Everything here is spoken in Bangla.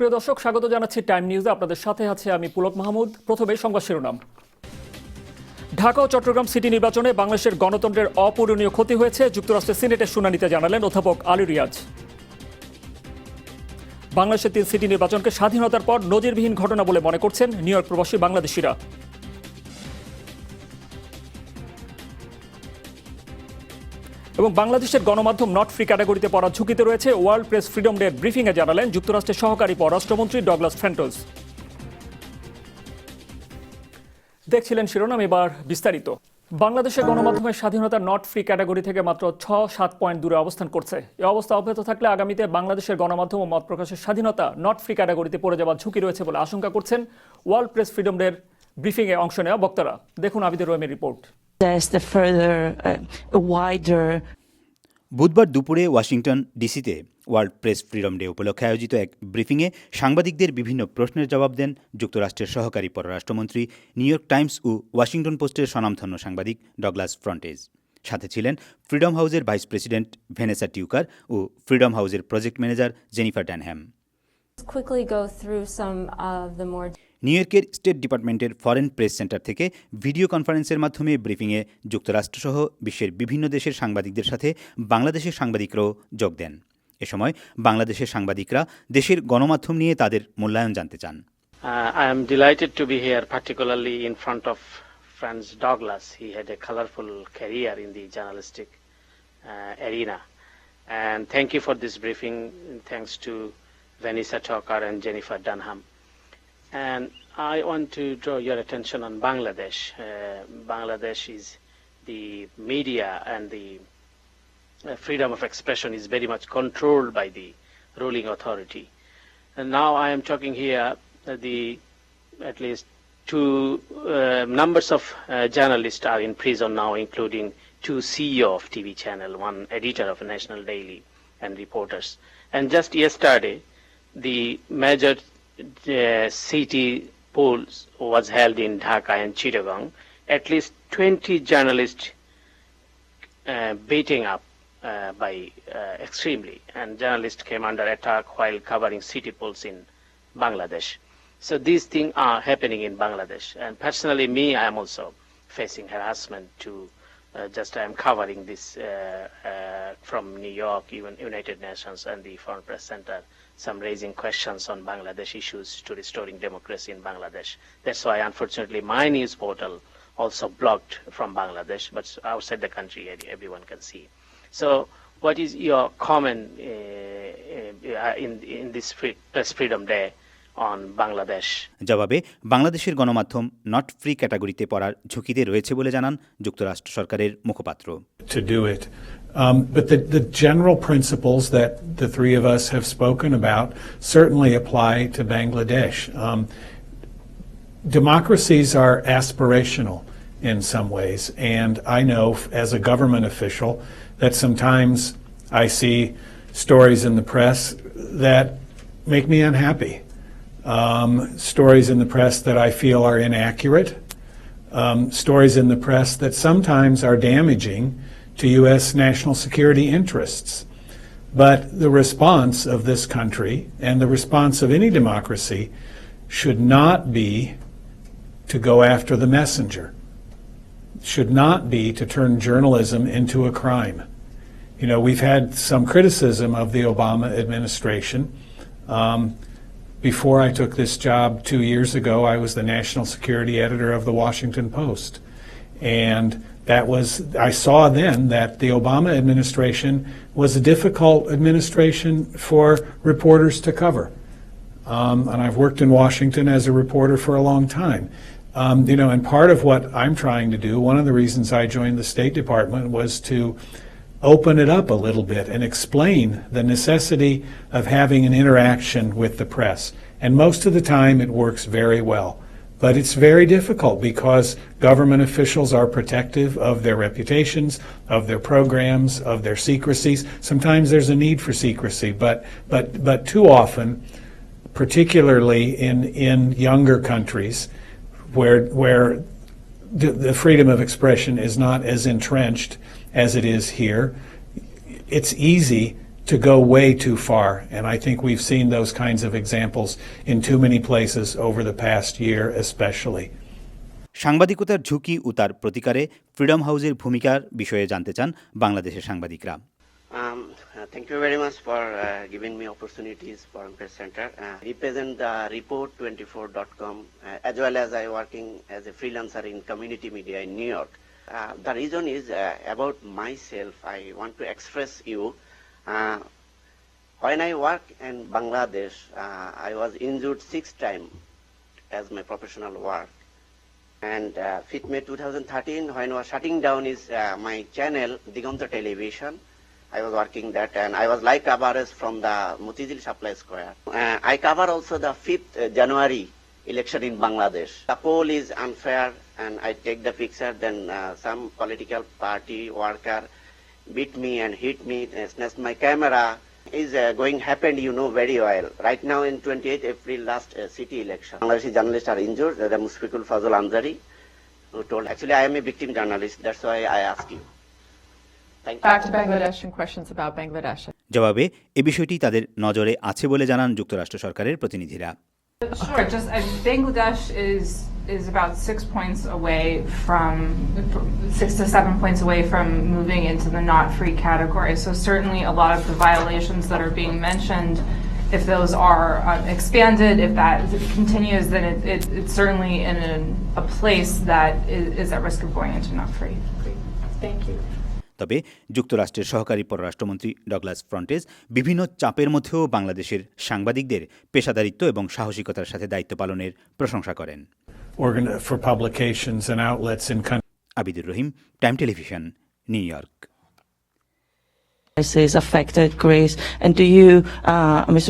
প্রিয় দর্শক, স্বাগত জানাচ্ছি টাইম নিউজে। আপনাদের সাথে আছে আমি পুলক মাহমুদ। প্রথমে সংবাদ শিরোনাম। ঢাকা ও চট্টগ্রাম সিটি নির্বাচনে বাংলাদেশের গণতন্ত্রের অপূরণীয় ক্ষতি হয়েছে। যুক্তরাষ্ট্রের সিনেটের শুনানিতে জানালেন অধ্যাপক আলী রিয়াজ। বাংলাদেশের তিন সিটি নির্বাচনকে স্বাধীনতার পর নজিরবিহীন ঘটনা বলে মনে করছেন নিউ ইয়র্ক প্রবাসী বাংলাদেশিরা। এবং বাংলাদেশের গণমাধ্যম নট ফ্রি ক্যাটাগরিতে পড়ার ঝুঁকিতে রয়েছে ওয়ার্ল্ড প্রেস ফ্রিডম ডে ব্রিফিংয়ে জানালেন যুক্তরাষ্ট্রের সহকারী পররাষ্ট্রমন্ত্রী ডগলাস ফ্যান্টোস দেখছিলেন শিরোনাম, এবার বিস্তারিত। বাংলাদেশের গণমাধ্যমের স্বাধীনতা নট ফ্রি ক্যাটাগরি থেকে মাত্র ছ সাত পয়েন্ট দূরে অবস্থান করছে। এ অবস্থা অব্যাহত থাকলে আগামীতে বাংলাদেশের গণমাধ্যম ও মত প্রকাশের স্বাধীনতা নট ফ্রি ক্যাটাগরিতে পড়ে যাওয়ার ঝুঁকি রয়েছে বলে আশঙ্কা করছেন ওয়ার্ল্ড প্রেস ফ্রিডম ডের ব্রিফিংয়ে অংশ নেওয়া বক্তারা। দেখুন আবিদের রহিমের report. There's the further, uh, a wider বুধবার দুপুরে ওয়াশিংটন ডিসিতে ওয়ার্ল্ড প্রেস ফ্রিডম ডে উপলক্ষে আয়োজিত এক ব্রিফিংয়ে সাংবাদিকদের বিভিন্ন প্রশ্নের জবাব দেন যুক্তরাষ্ট্রের সহকারী পররাষ্ট্রমন্ত্রী নিউ ইয়র্ক টাইমস ও ওয়াশিংটন পোস্টের স্বনামধন্য সাংবাদিক ডগলাস ফ্রন্টেজ। সাথে ছিলেন ফ্রিডম হাউসের ভাইস প্রেসিডেন্ট ভেনেসা টিউকার ও ফ্রিডম হাউসের project manager Jennifer Dunham. New ইয়র্কের স্টেট ডিপার্টমেন্টের ফরেন প্রেস সেন্টার থেকে ভিডিও কনফারেন্সের মাধ্যমে ব্রিফিংয়ে যুক্তরাষ্ট্রসহ বিশ্বের বিভিন্ন দেশের সাংবাদিকদের সাথে বাংলাদেশের সাংবাদিকরাও যোগ দেন এ সময় বাংলাদেশের সাংবাদিকরা দেশের গণমাধ্যম নিয়ে তাদের মূল্যায়ন জানতে চান And thank you for this briefing. Thanks to Vanessa Talker and Jennifer Dunham. Uh, And I want to draw your attention on Bangladesh. Uh, Bangladesh is the media and the uh, freedom of expression is very much controlled by the ruling authority. And now I am talking here uh, the at least two uh, numbers of uh, journalists are in prison now, including two CEO of TV channel, one editor of National Daily, and reporters. And just yesterday, the major uh, city polls was held in Dhaka and Chittagong. At least 20 journalists uh, beating up uh, by uh, extremely, and journalists came under attack while covering city polls in Bangladesh. So these things are happening in Bangladesh, and personally, me, I am also facing harassment. To uh, just I am covering this uh, uh, from New York, even United Nations and the Foreign Press Center, some raising questions on Bangladesh issues to restoring democracy in Bangladesh. That's why, unfortunately, my news portal also blocked from Bangladesh, but outside the country, everyone can see. So, what is your comment uh, uh, in in this free, Press Freedom Day? জবাবে বাংলাদেশের গণমাধ্যম নট ফ্রি ক্যাটাগরিতে পড়ার ঝুঁকিতে রয়েছে বলে জানান যুক্তরাষ্ট্র সরকারের মুখপাত্র to do it. Um, but the, the general principles that the three of us have spoken about certainly apply to Bangladesh. Um, democracies are aspirational in some ways, and I know as a government official that sometimes I see stories in the press that make me unhappy. Um, stories in the press that I feel are inaccurate um, stories in the press that sometimes are damaging to U.S. national security interests. But the response of this country and the response of any democracy should not be to go after the messenger, should not be to turn journalism into a crime. You know, we've had some criticism of the Obama administration. Um, before I took this job two years ago, I was the national security editor of the Washington Post. And that was, I saw then that the Obama administration was a difficult administration for reporters to cover. Um, and I've worked in Washington as a reporter for a long time. Um, you know, and part of what I'm trying to do, one of the reasons I joined the State Department was to open it up a little bit and explain the necessity of having an interaction with the press. And most of the time it works very well. But it's very difficult because government officials are protective of their reputations, of their programs, of their secrecies. Sometimes there's a need for secrecy, but, but, but too often, particularly in, in younger countries where, where the, the freedom of expression is not as entrenched as it is here, it's easy to go way too far. And I think we've seen those kinds of examples in too many places over the past year, especially. সাংবাদিকতার ঝুঁকি ও তার প্রতিকারে ফ্রিডম হাউসের ভূমিকার বিষয়ে জানতে চান বাংলাদেশের সাংবাদিকরা Um, uh, thank you very much for uh, giving me opportunities for Press Center. Uh, represent the report24.com uh, as well as I working as a freelancer in community media in New York. Uh, the reason is uh, about myself. I want to express you. Uh, when I work in Bangladesh, uh, I was injured six times as my professional work. And uh, 5th May 2013, when I was shutting down is uh, my channel, Digonta Television. I was working that and I was like coverage from the Mutizil Supply Square. Uh, I cover also the 5th uh, January election in Bangladesh. The poll is unfair and I take the picture then uh, some political party worker beat me and hit me, uh, snatched my camera. Is uh, going happened, you know very well. Right now in 28 April last uh, city election, Bangladeshi journalists are injured. Uh, the Mushfiqul Fazul Anzari, who told, actually I am a victim journalist. That's why I ask you. Thank you. Back to Bangladesh and questions about Bangladesh. জবাবে এ বিষয়টি তাদের নজরে আছে বলে জানান যুক্তরাষ্ট্র সরকারের প্রতিনিধিরা Sure, just uh, Bangladesh is is about six points away from six to seven points away from moving into the not free category. So certainly a lot of the violations that are being mentioned, if those are uh, expanded, if that continues, then it, it, it's certainly in a, a place that is, is at risk of going into not free. Thank you. তবে যুক্তরাষ্ট্রের সহকারী পররাষ্ট্রমন্ত্রী ডগলাস ফ্রন্টেজ বিভিন্ন চাপের মধ্যেও বাংলাদেশের সাংবাদিকদের পেশাদারিত্ব এবং সাহসিকতার সাথে দায়িত্ব পালনের প্রশংসা করেন organ- for publications and outlets in countries. Abidur Rahim, Time Television, New York. is affected Greece, and do you, uh, Mr.